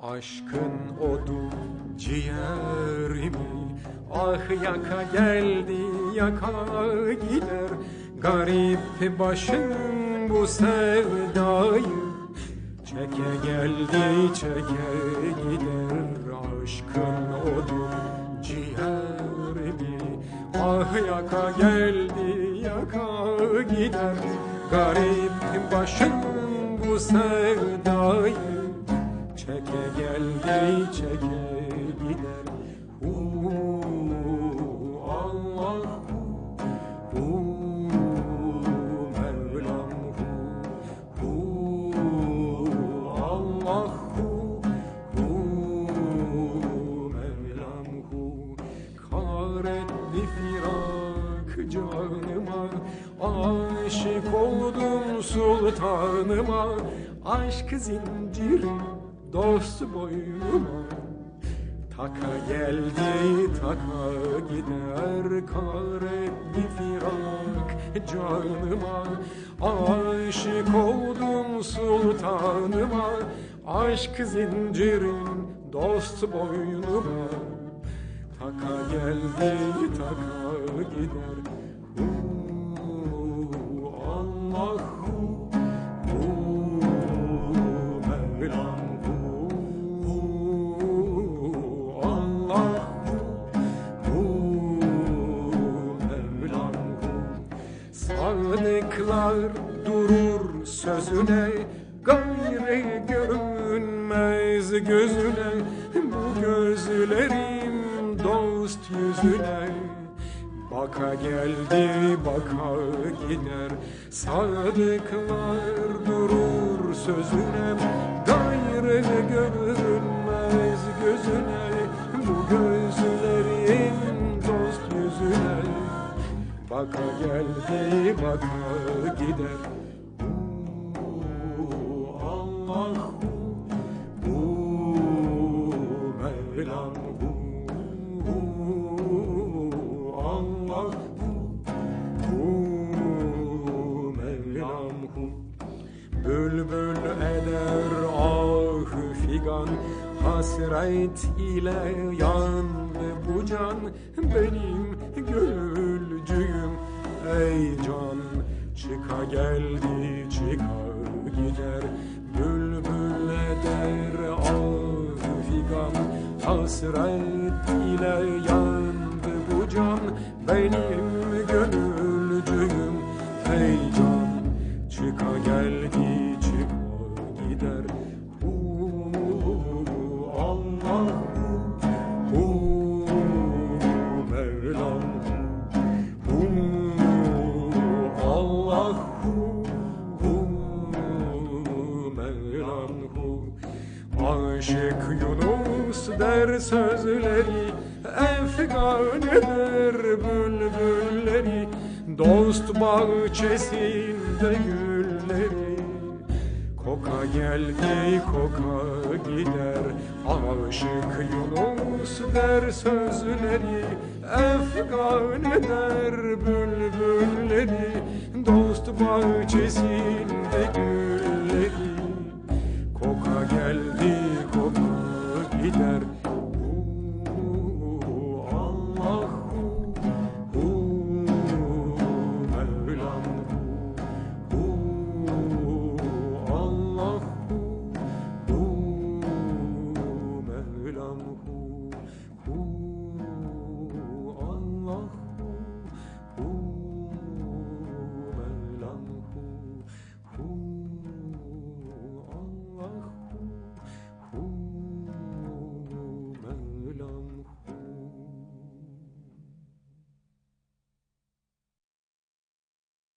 Aşkın odu ciğerimi Ah yaka geldi yaka gider. Garip başım bu sevdayı Çeke geldi çeke gider. Aşkın odu ciğerimi Ah yaka geldi yaka gider. Garip başım bu sevdayı Çeke geldi çeke gider. Hu Allah hu Mevlam hu Hu hu Hu. Kahretli firak canıma Aşık oldum sultanıma. Aşk zinciri dost boynuma. Taka geldi taka gider Kahretli firak canıma. Aşık oldum sultanıma Aşk zincirin dost boynuma. Taka geldi taka gider Sadıklar durur sözüne Gayri görünmez gözüne Bu gözlerim dost yüzüne. Baka geldi baka gider Sadıklar durur sözüne Gayrı görünmez gözüne. Bu gözlerin Baka geldi baka gider. Hu Allah Mevlam hu Hu Allah hu Hu Mevlam eder ah figan Hasret ile yandı bu can. Benim Çıka geldi çıka gider. Bülbül eder ah figan. Hasret ile yandı bu can. Benim Aşık Yunus der sözleri Efgan eder bülbülleri Dost bahçesinde gülleri Koka geldi koka gider. Aşık Yunus der sözleri Efgan eder bülbülleri. Dost bahçesinde gülleri